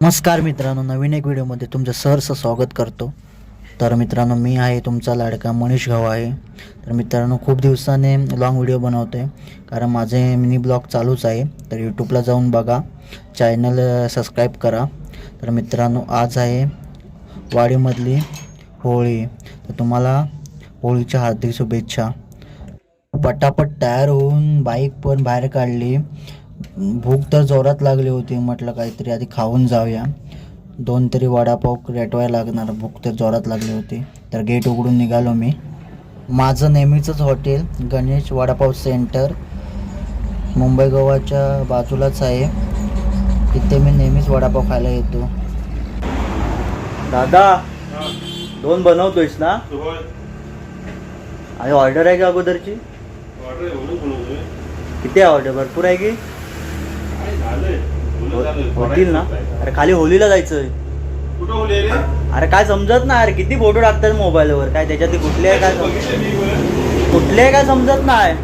नमस्कार मित्रांनो नवीन एक व्हिडिओमध्ये तुमचं सहर्ष स्वागत करतो. तर मित्रांनो मी आहे तुमचा लाडका मनीष गाव आहे. तर मित्रांनो खूप दिवसाने लॉंग व्हिडिओ बनवतो आहे कारण माझे मिनी ब्लॉग चालूच आहे. तर यूट्यूबला जाऊन बघा. चॅनल सबस्क्राईब करा. तर मित्रांनो आज आहे वाडीमधली होळी. तर तुम्हाला होळीच्या हार्दिक शुभेच्छा. पटापट तयार होऊन बाईक पण बाहेर काढली. भूक तर जोरात लागली होती म्हटलं काहीतरी आधी खाऊन जाऊया. दोन तरी वडापाव रेटवायला लागणार भूक तर जोरात लागली होती. तर गेट उघडून निघालो मी. माझं नेहमीचंच हॉटेल गणेश वडापाव सेंटर मुंबई गोवाच्या बाजूलाच आहे. तिथे मी नेहमीच वडापाव खायला येतो. दादा दोन बनवतोयस ना? आणि ऑर्डर आहे का अगोदरची? किती आहे ऑर्डर भरपूर आहे की? होतील ना? अरे खाली होलीला जायचंय. अरे काय समजत नाही अरे किती फोटो टाकतात मोबाईलवर? काय त्याच्यात कुठले आहे काय कुठले आहे काय समजत नाही.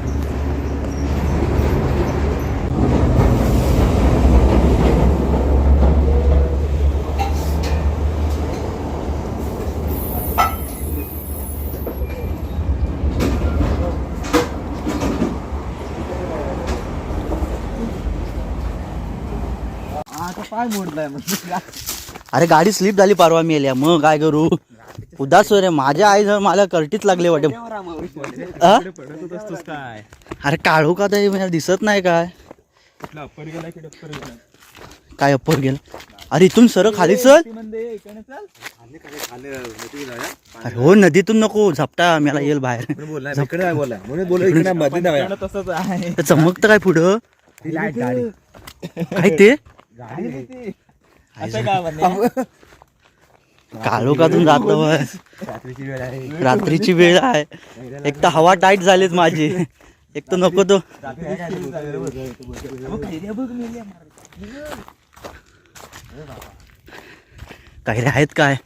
पाय मोडलाय अरे गाडी स्लिप झाली परवा मी आल्या. मग काय करू? उदास रे. माझ्या आई जर मला कर्टीच लागले वाटे? काय? अरे काढू का तरी मला दिसत नाही काय? अप्पर गेला की डप्पर गेला? काय अप्पर गेला? अरे इथून सर खाली चल. अरे हो नदीतून नको. झपटा मला येईल बाहेर. बोलला इकडे काय बोलला म्हणून बोल इकडे मध्ये जाऊया तसंच आहे. तर चमकतं काय पुढं? काय ते? गाडी असं काय म्हणणे काढू का तुम्ही जातो रात्रीची वेळ आहे. रात्रीची वेळ आहे. एक तर हवा टाईट झालीच माझी. एक तर नको तो. काही रे आहेत काय?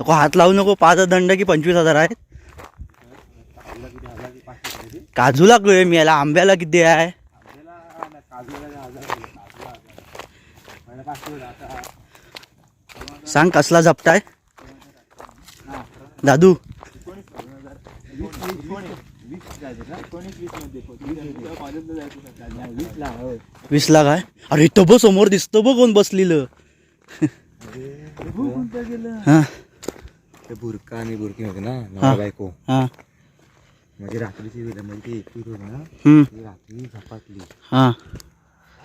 नको हात लावू नको. पाच हजार दंड की पंचवीस हजार आहेत. काजूला कळ मी याला. आंब्याला किती आहे. सांग कसला झपटाय दादू. वीस लाख आहे? अरे इथं बघ समोर दिसतं बघ कोण बसलेलं. हा. ते बुरका आणि बुरकी होते ना बायको. हा. म्हणजे रात्रीची वेळ म्हणजे ती एकटी होती ना हम्म. ती रात्री झपाटली. हा.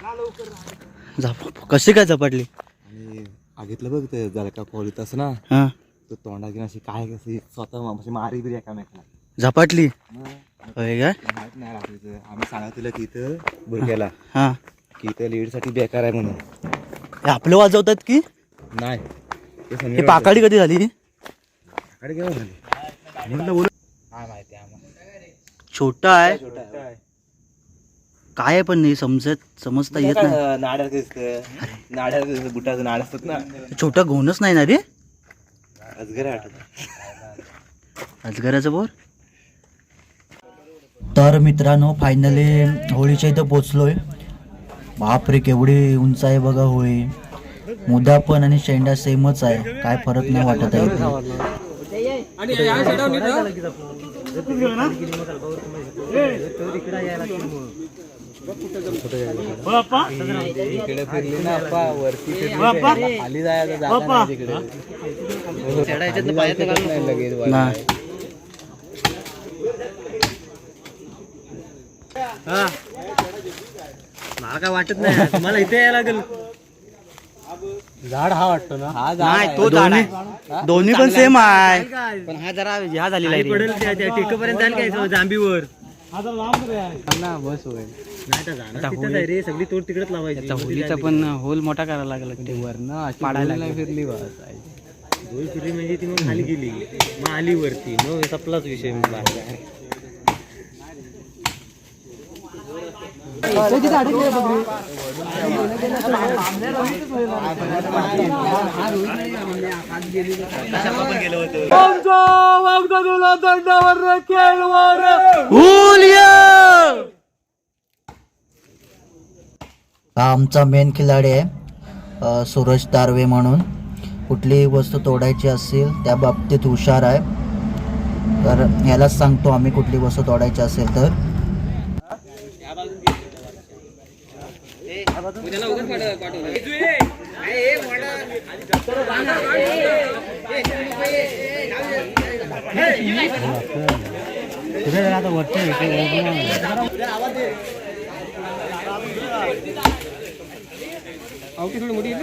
झप कशी काय झपाटली? आणि आगीतलं बघ ते जळका खोलीत असं ना हा. तो तोंडा घेऊन अशी काय कशी स्वतः म्हणजे मारी बिरी एकामेकाला. झपाटली? मग होय काय माहीत नाही रात्रीचं आम्ही सांगत तिला की इथं बुरक्याला हा. की इथं लीडसाठी बेकार आहे म्हणून. हे आपलं वाजवतात की? नाही. ते हे पाकाडी कधी झाली? पाकाडी केव्हा झाली? म्हणलं बोल काय माहिती आम्हाला आहे. छोटा आहे. काय आहे पण नाही समजत समजता येत नाही. दिसतं नाड्यात बुटाचं नाड असतात ना. छोटा घोणच नाही ना रे? अजगर आठवत अजगराचं बोर? तर मित्रांनो फायनली होळीच्या इथं पोचलोय बापरे केवढी उंच आहे बघा होळी. मुदा पण आणि शेंडा सेमच आहे. काय फरक नाही वाटत आहे. इथे. इकडे फिरली ना अप्पा वरती फिरली खाली जायचं जागा नाही तिकडे खाली जायचं नाही लगेच वर. नाही मला काय वाटत नाही तुम्हाला इथे यायला लागेल झाड हा वाटतो ना हा नाही तो दोन्ही दोन्ही पण सेम आहे. पण हा जरा ह्या झालेला आहे पडेल टिकपर्यंत जाईल काय जांबीवर ना बस होईल. नाही तर जाणार तिथंच आहे रे सगळी तोड तिकडेच लावायची. होलीचा पण होल मोठा करायला लागला ते वरनं पाडायला नाही फिरली बस गोल फिरली म्हणजे ती मग खाली गेली. मग आली वरती मग सपलाच विषय मग बाहेर. हा आमचा मेन खिलाडी आहे सूरज तारवे म्हणून. कुठलीही वस्तू तोडायची असेल त्या बाबतीत हुशार आहे. तर ह्यालाच सांगतो आम्ही कुठली वस्तू तोडायची असेल तर. आता वरती थोडी मोठी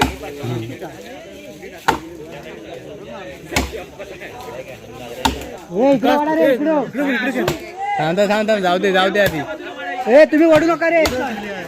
थांब थांब. जाऊ दे जाऊ दे आधी. ए तुम्ही ओढू नका रे.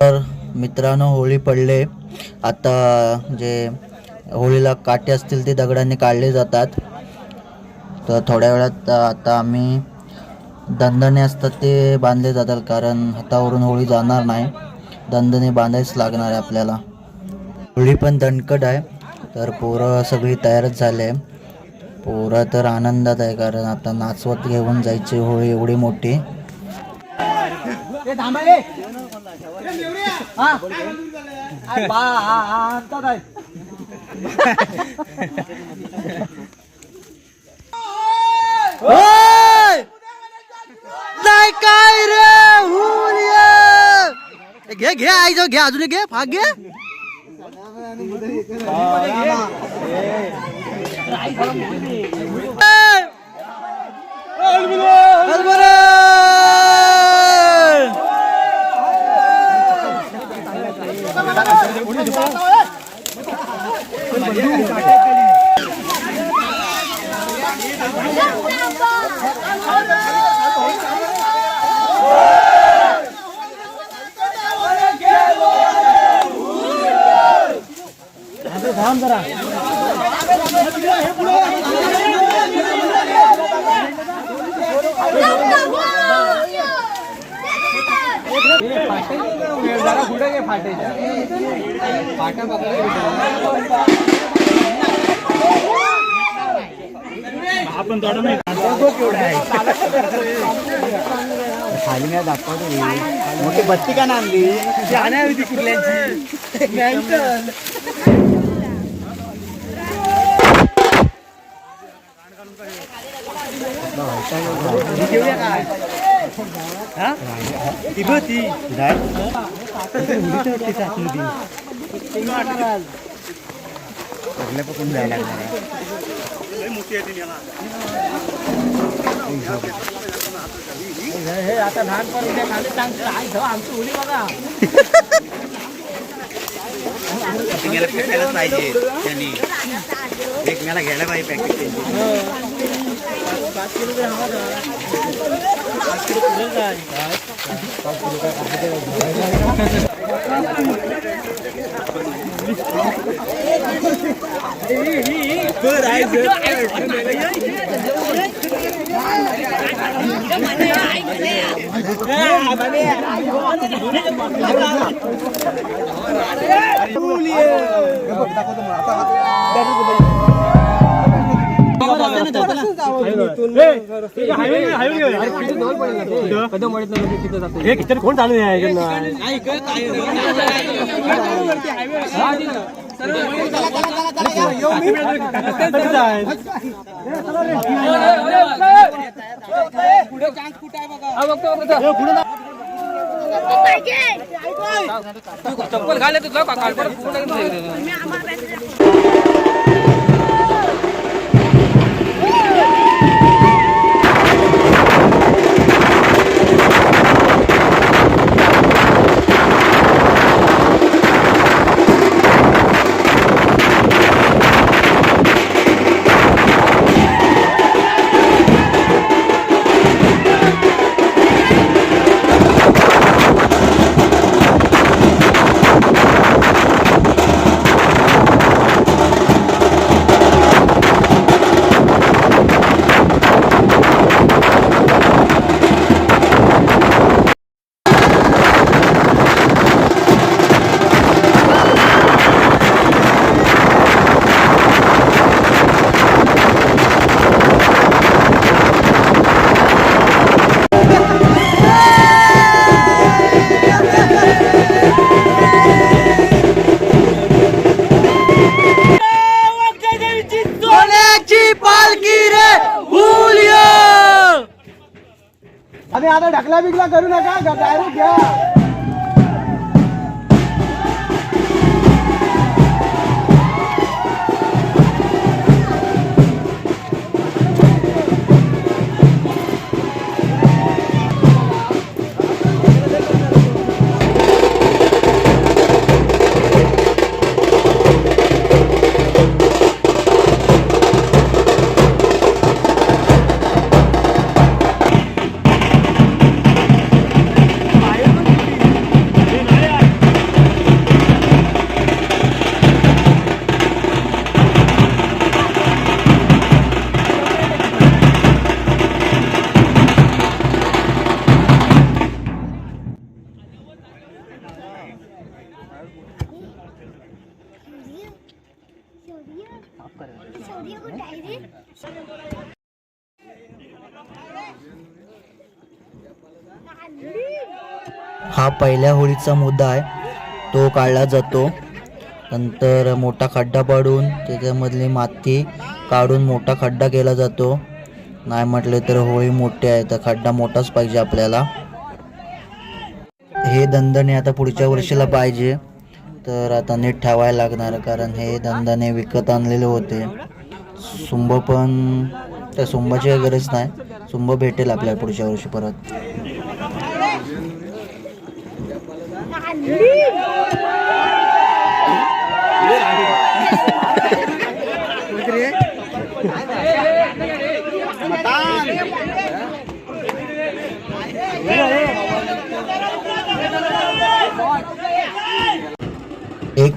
तर मित्रांनो होळी पडले. आता जे होळीला काटे असतील ते दगडांनी काढले जातात. तर थोड्या वेळात आता आम्ही दंदने असतात ते बांधले जातात कारण हातावरून होळी जाणार नाही. दंदने बांधायच लागणार आहे आपल्याला. होळी पण दणकट आहे. तर पोरं सगळी तयारच झाले. आहे पोरं तर आनंदात आहे कारण आता नाचवत घेऊन जायची होळी एवढी मोठी. नाही काय रे? हुलिया! घे घे आई जाऊ घे अजून घे भाग घे. जरा पुढे घे फाटेच्या फाटा आपण खाली नाही दाखवतो मोठी बत्ती का आणली जाण्या होती कुठल्याची काय हा? ती बघ ती पकडून जायला लागणार हे आता लहानपण आमची उडी बघा पाहिजे त्यांनी एकमेला घ्यायला पाहिजे पॅकेट Dari हे किचन कोण चालू आहे? चप्पल घाले तुझं बिगला करू नका. डायरेक्ट घ्या. हा पहिल्या होळीचा मुद्दा आहे तो काढला जातो. नंतर मोठा खड्डा पाडून त्याच्यामधली माती काढून मोठा खड्डा केला जातो. नाही म्हटले तर होळी मोठी आहे तर खड्डा मोठाच पाहिजे आपल्याला. हे धंदणे आता पुढच्या वर्षीला पाहिजे तर आता नीट ठेवायला लागणार कारण हे धंदाने विकत आणलेले होते. सुंब पण त्या सुंबाची गरज नाही. सुंब भेटेल आपल्याला पुढच्या वर्षी परत. एक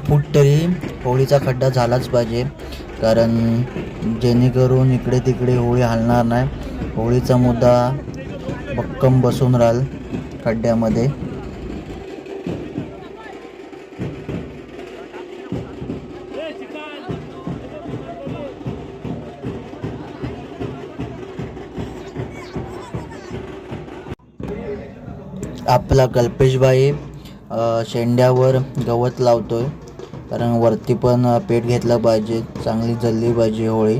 फूट तरी होळीचा खड्डा झालाच पाहिजे कारण जेणेकरून इकडे तिकडे होळी हलणार नाही. होळीचा मुद्दा भक्कम बसून राहील खड्ड्यामध्ये. आपला कल्पेशबाई शेंड्यावर गवत लावतोय. कारण वरती पण पेट घेतलं पाहिजे. चांगली जल्ली पाहिजे होळी.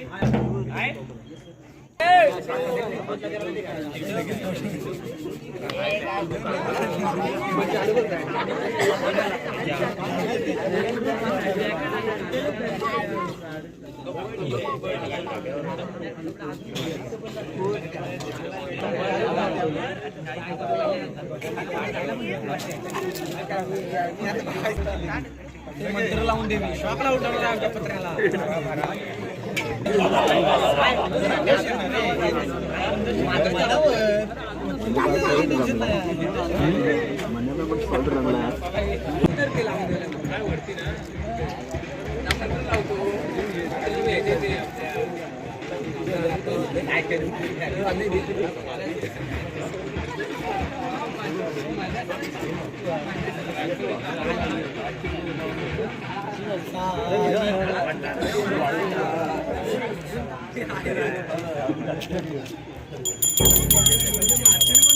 लक्षण जा Terima kasih telah يا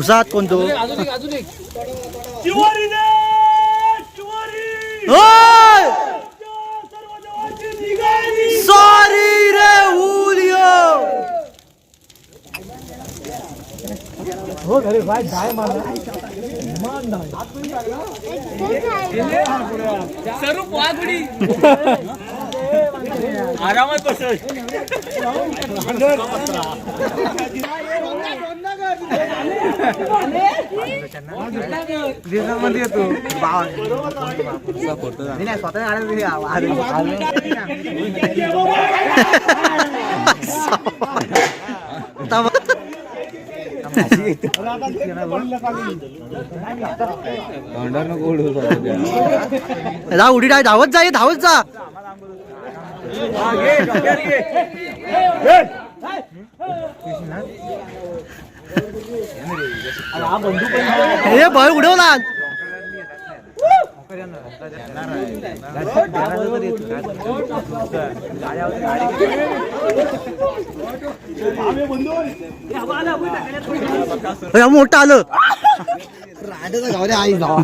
घुसात कोणतो सॉरी रे हो घरी बाय काय मारला स्वरूप वाघुडी. आरामात बस मध्ये येतो. जा उडी डाय धावत जा धावत जा हे भय उडवला हे मोठं आलं. आई जावा